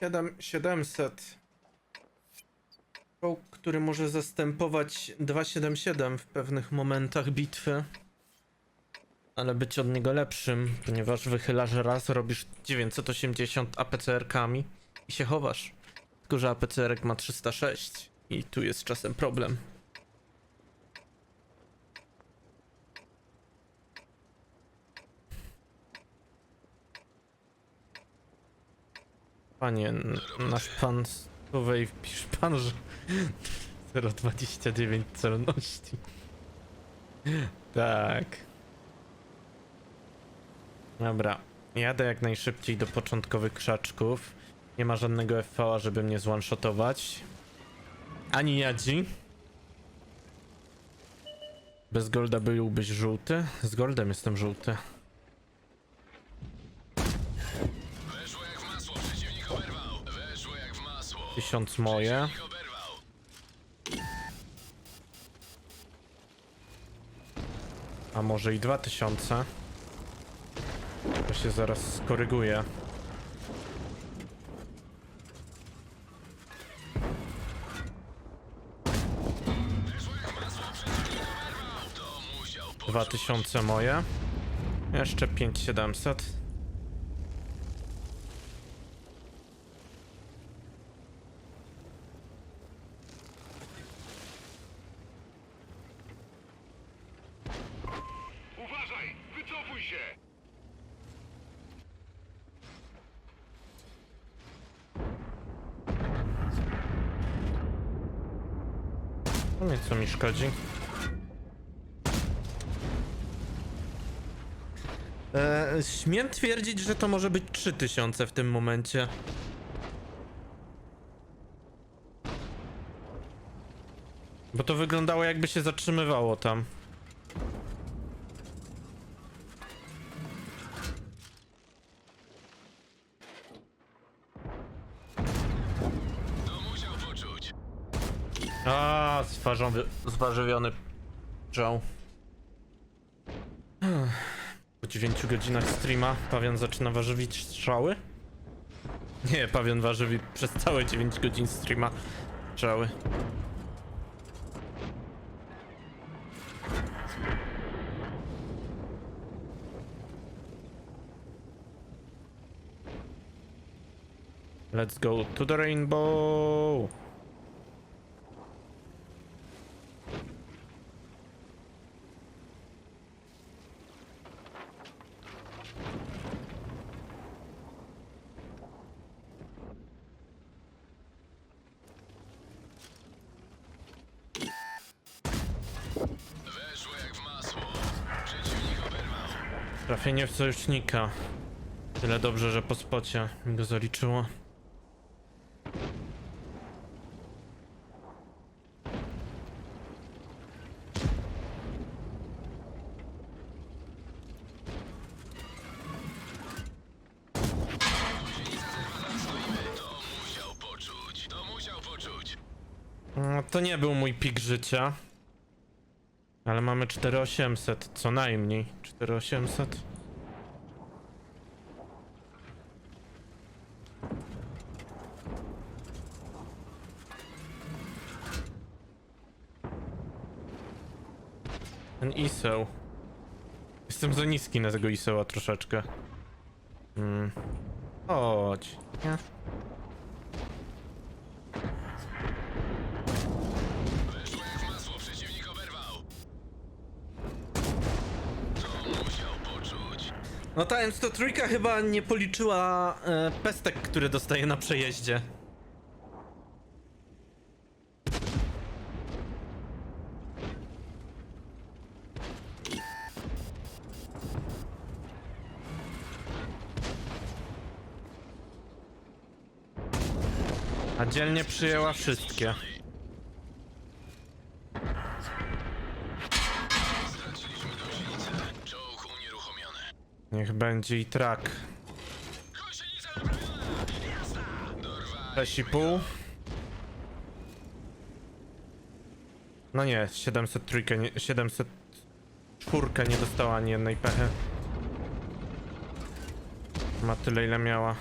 Siedem- 700. Czołg, który może zastępować 277 w pewnych momentach bitwy. Ale być od niego lepszym, ponieważ wychylasz raz, robisz 980 APCR-kami i się chowasz. Tylko, że APCR ma 306 i tu jest czasem problem. Panie, nasz pan Huawei wpisz pan, że 0,29 celności. Tak. Dobra, jadę jak najszybciej do początkowych krzaczków. Nie ma żadnego FV, żeby mnie zwanshotować. Ani jadzi. Bez golda byłbyś żółty? Z goldem jestem żółty. Tysiąc moje. A może i 2000? To się zaraz skoryguje. Po... 2000 moje. Jeszcze 5700. Uważaj! Wycofuj się! No nie co mi szkodzi. Eee, śmiem twierdzić, że to może być 3000 w tym momencie. Bo to wyglądało jakby się zatrzymywało tam. A, zwarzowy, zwarzywiony Joe. Po 9 godzinach streama pawian zaczyna warzywić strzały? Nie, pawian warzywi przez całe 9 godzin streama strzały. Let's go to the rainbow! Trafienie w sojusznika. Tyle dobrze, że po spocie mi go zaliczyło. No, to nie był mój pik życia. Ale mamy 4800, co najmniej. 4800. Ten iseł. Jestem za niski na tego iseła troszeczkę. Hmm. Chodź. No ta M103 chyba nie policzyła e, pestek, które dostaje na przejeździe. A dzielnie przyjęła wszystkie. Niech będzie i trak. Gąsienica naprawiona! Jazda! Dorwaliśmy 6,5. No nie, 703, nie, 704 nie dostała ani jednej pechy. Ma tyle ile miała.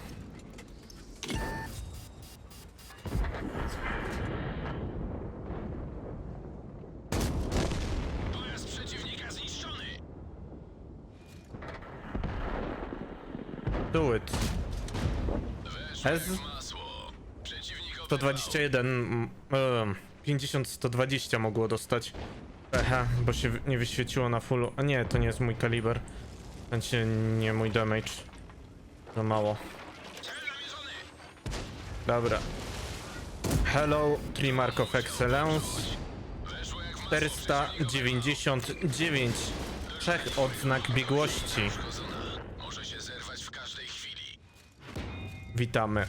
Do it. Oberwał. 121, mm, em, 50, 120 mogło dostać. Ehe, bo się nie wyświeciło na fullu. A nie, to nie jest mój kaliber. Sensie nie mój damage. Za mało. Dobra. Hello, Tree Mark of Excellence. Weszło jak w masło. 499. Trzech odznak biegłości. Witamy.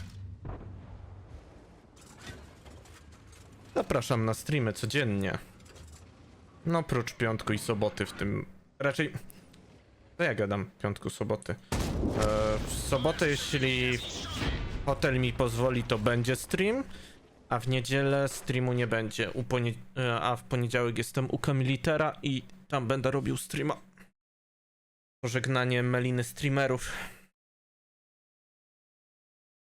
Zapraszam na streamy codziennie. No, prócz piątku i soboty w tym. Raczej. To ja gadam piątku, soboty. E, w sobotę, jeśli hotel mi pozwoli, to będzie stream. A w niedzielę streamu nie będzie. Ponie- e, a w poniedziałek jestem u Kamilitera i tam będę robił streama. Pożegnanie Meliny streamerów.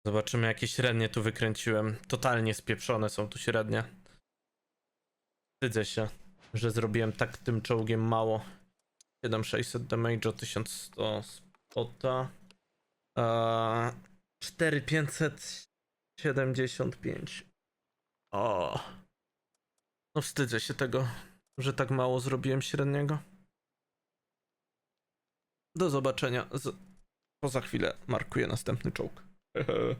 Zobaczymy, jakie średnie tu wykręciłem. Totalnie spieprzone są tu średnie. Wstydzę się, że zrobiłem tak tym czołgiem mało. 7600 damage, 1100 spota. Eee, 4575. O. No wstydzę się tego, że tak mało zrobiłem średniego. Do zobaczenia. Z... Poza chwilę markuję następny czołg. Uh-huh.